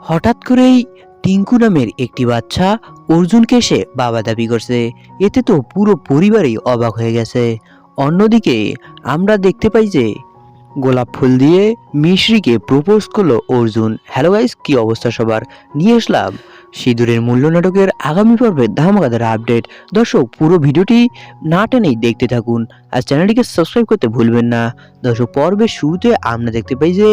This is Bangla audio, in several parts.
হঠাৎ করেই টিঙ্কু নামের একটি বাচ্চা অর্জুনকে এসে বাবা দাবি করছে। এতে তো পুরো পরিবারই অবাক হয়ে গেছে। অন্যদিকে আমরা দেখতে পাই যে গোলাপ ফুল দিয়ে মিশ্রিকে প্রপোজ করল অর্জুন। হ্যালো গাইস, কি অবস্থা সবার? নিয়ে আসলাম সিঁদুরের মূল্য নাটকের আগামী পর্বের ধামাকাদার আপডেট। দর্শক, পুরো ভিডিওটি না টেনেই দেখতে থাকুন। আর চ্যানেলটিকে সাবস্ক্রাইব করতে ভুলবেন না। দর্শক, পর্বের শুরুতে আমরা দেখতে পাই যে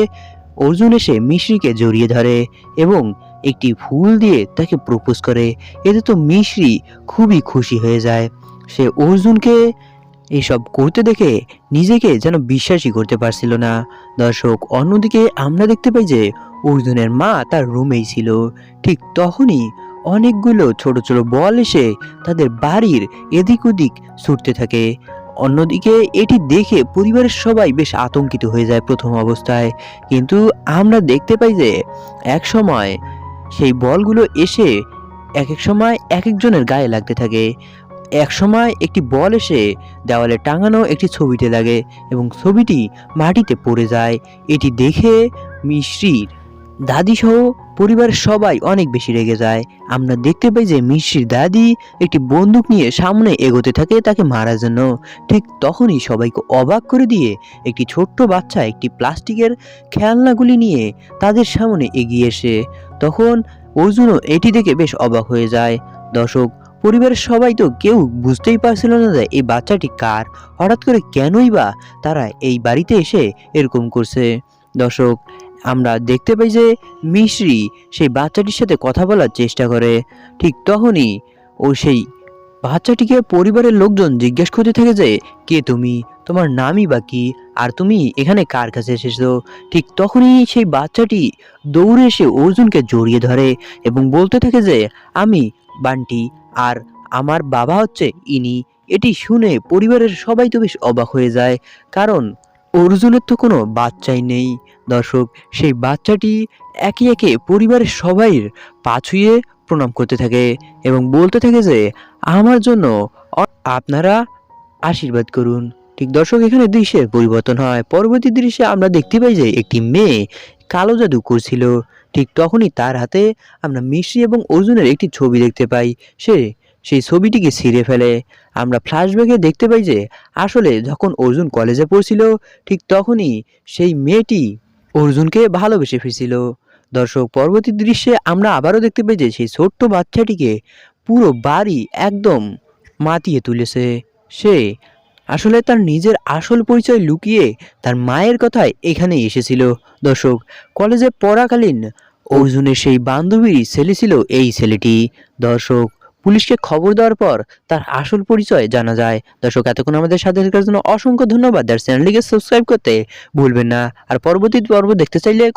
অর্জুন এসে মিশ্রিকে জড়িয়ে ধরে এবং একটি ফুল দিয়ে তাকে প্রপোজ করে। এতে তো মিশ্রি খুবই খুশি হয়ে যায়। সে অর্জুনকে এসব করতে দেখে নিজেকে যেন বিশ্বাসই করতে পারছিল না। দর্শক, অন্যদিকে আমরা দেখতে পাই যে অর্জুনের মা তার রুমেই ছিল। ঠিক তখনই অনেকগুলো ছোট ছোট বল এসে তাদের বাড়ির এদিক ওদিক ছুটতে থাকে। অন্যদিকে এটি দেখে পরিবারের সবাই বেশ আতঙ্কিত হয়ে যায় প্রথম অবস্থায়। কিন্তু আমরা দেখতে পাই যে এক সময় সেই বলগুলো এসে এক এক সময় এক একজনের গায়ে লাগতে থাকে। এক সময় একটি বল এসে দেওয়ালে টাঙানো একটি ছবিতে লাগে এবং ছবিটি মাটিতে পড়ে যায়। এটি দেখে মিশ্রির দাদি সহ পরিবারের সবাই অনেক বেশি রেগে যায়। আমরা দেখতে পাই যে মিশ্রির দাদি একটি বন্দুক নিয়ে সামনে এগোতে থাকে তাকে মারার জন্য। ঠিক তখনই সবাইকে অবাক করে দিয়ে একটি ছোট্ট বাচ্চা একটি প্লাস্টিকের খেলনাগুলি নিয়ে তাদের সামনে এগিয়ে এসে তখন অর্জুনও এটি দেখে বেশ অবাক হয়ে যায়। দর্শক, পরিবারের সবাই তো কেউ বুঝতেই পারছিল না যে এই বাচ্চাটি কার। হঠাৎ করে কেনই বা তারা এই বাড়িতে এসে এরকম করছে। দর্শক আমরা দেখতে পাই যে মিশ্রি সেই বাচ্চাটির সাথে কথা বলার চেষ্টা করে। ঠিক তখনই ও সেই বাচ্চাটিকে পরিবারের লোকজন জিজ্ঞেস করতে থাকে যে, কে তুমি? তোমার নামই বা কি? আর তুমি এখানে কার কাছে এসেছ? ঠিক তখনই সেই বাচ্চাটি দৌড়ে এসে অর্জুনকে জড়িয়ে ধরে এবং বলতে থাকে যে, আমি বান্টি, আর আমার বাবা হচ্ছে ইনি। এটি শুনে পরিবারের সবাই তো বেশ অবাক হয়ে যায়, কারণ অর্জুনের তো কোনো বাচ্চাই নেই। দর্শক, সেই বাচ্চাটি একে একে পরিবারের সবাইয়ের পা ছুঁয়ে প্রণাম করতে থাকে এবং বলতে থাকে যে, আমার জন্য আপনারা আশীর্বাদ করুন। ঠিক দর্শক, এখানে দৃশ্যের পরিবর্তন হয়। পরবর্তী দৃশ্যে আমরা দেখতে পাই যে, একটি মেয়ে কালো জাদু করছিল। ঠিক তখনই তার হাতে আমরা মিশ্রি এবং অর্জুনের একটি ছবি দেখতে পাই। সে সেই ছবিটিকে ছিঁড়ে ফেলে। আমরা ফ্ল্যাশব্যাকে দেখতে পাই যে, আসলে যখন অর্জুন কলেজে পড়ছিল, ঠিক তখনই সেই মেয়েটি অর্জুনকে ভালোবেসে ফিরছিল দর্শক, পরবর্তী দৃশ্যে আমরা আবারও দেখতে পাই যে, সেই ছোট্ট বাচ্চাটিকে পুরো বাড়ি একদম মাতিয়ে তুলেছে। সে আসলে তার নিজের আসল পরিচয় লুকিয়ে তার মায়ের কথায় এখানে এসেছিল। দর্শক কলেজে পড়াকালীন অর্জুনের সেই বান্ধবীর ছেলে ছিল এই ছেলেটি। দর্শক পুলিশকে খবর দেওয়ার পর তার আসল পরিচয় জানা যায়। দর্শক, এতক্ষণ আমাদের সাথে থাকার জন্য অসংখ্য ধন্যবাদ। আর চ্যানেলটিকে সাবস্ক্রাইব করতে ভুলবেন না। আর পরবর্তী পর্ব দেখতে চাইলে